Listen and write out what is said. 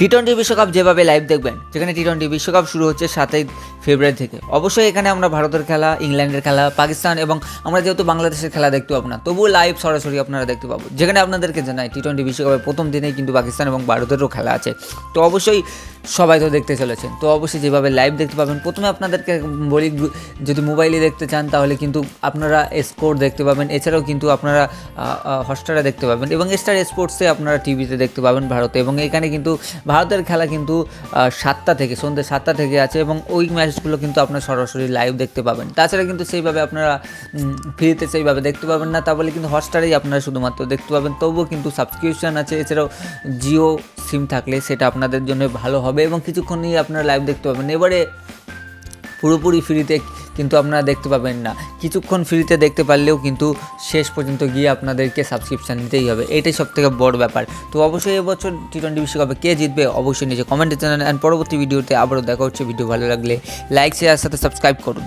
T twenty বিশ্বকাপ যেভাবে live দেখবেন যেখানে টি টোয়েন্টি বিশ্বকাপ শুরু হচ্ছে সাতই ফেব্রুয়ারি থেকে। অবশ্যই এখানে আমরা ভারতের খেলা, ইংল্যান্ডের খেলা, পাকিস্তান এবং আমরা যেহেতু বাংলাদেশের খেলা দেখতে পাবো না, তবুও লাইভ সরাসরি আপনারা দেখতে পাবো। যেখানে আপনাদেরকে জানাই টি টোয়েন্টি বিশ্বকাপের প্রথম দিনেই কিন্তু পাকিস্তান এবং ভারতেরও খেলা আছে। তো অবশ্যই সবাই তো দেখতে চলেছেন তো অবশ্যই যেভাবে লাইভ দেখতে পাবেন, প্রথমে আপনাদেরকে বলি, যদি মোবাইলে দেখতে চান, তাহলে কিন্তু আপনারা স্কোর দেখতে পাবেন। এছাড়াও কিন্তু আপনারা হটস্টারে দেখতে পাবেন এবং স্টার স্পোর্টসে আপনারা টিভিতে দেখতে পাবেন ভারতে। এবং এখানে কিন্তু ভারতের খেলা কিন্তু সাতটা থেকে, সন্ধ্যে সাতটা থেকে আছে এবং ওই ম্যাচগুলো কিন্তু আপনারা সরাসরি লাইভ দেখতে পাবেন। তাছাড়া কিন্তু সেইভাবে আপনারা ফ্রিতে সেইভাবে দেখতে পাবেন না। তা বলে কিন্তু হটস্টারেই আপনারা শুধুমাত্র দেখতে পাবেন। তবুও কিন্তু সাবস্ক্রিপশন আছে। এছাড়াও জিও সিম থাকলে সেটা আপনাদের জন্য ভালো হবে এবং কিছুক্ষণই আপনারা লাইভ দেখতে পাবেন। এবারে পুরোপুরি ফ্রিতে কিন্তু আপনারা দেখতে পাবেন না। কিছুক্ষণ ফ্রিতে দেখতে পারলেও কিন্তু শেষ পর্যন্ত গিয়ে আপনাদেরকে সাবস্ক্রিপশান নিতেই হবে। এটাই সব থেকে বড় ব্যাপার। তো অবশ্যই এবছর টি টোয়েন্টি বিশ্বকাপে কে জিতবে অবশ্যই নিচে কমেন্টে জানান। অ্যান্ড পরবর্তী ভিডিওতে আবারও দেখা হচ্ছে। ভিডিও ভালো লাগলে লাইক শেয়ার সাথে সাবস্ক্রাইব করুন।